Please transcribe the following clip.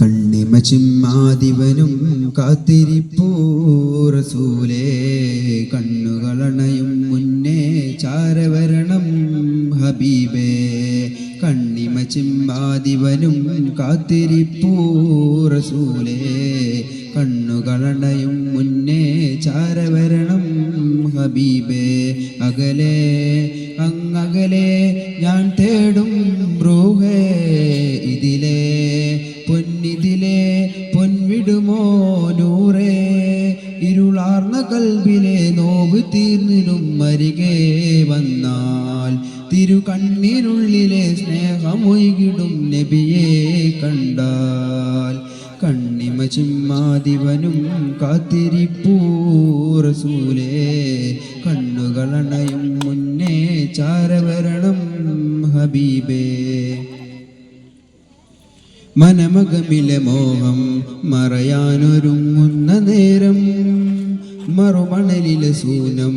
കണ്ണിമ ചിമ്മാതിവനും കാത്തിരിപ്പൂ റസൂലേ കണ്ണുകളണയും മുന്നേ ചാരവരണം ഹബീബേ. കണ്ണിമ ചിമ്മാതിവനും കാത്തിരിപ്പൂ റസൂലേ കണ്ണുകളണയും മുന്നേ ചാരവരണം ഹബീബേ. അകലെ അങ്ങകലെ ഞാൻ തേടും പൊന്നിതിലെ പൊൻവിടുമോ നൂറേ? ഇരുളാർന്ന കൽവിലെ നോവ് തീർന്നിടും അരികെ വന്നാൽ തിരു കണ്ണിനുള്ളിലെ സ്നേഹമൊയ്കിടും നബിയെ കണ്ടാൽ കണ്ണിമ ചിമ്മാതിവനും കാത്തിരിപ്പൂറസൂലേ കണ്ണുകളണയും മുന്നേ ചാരവരണം ഹബീബേ. മനമകമിലെ മോഹം മറയാനൊരുങ്ങുന്ന നേരം മറുമണലിലെ സൂനം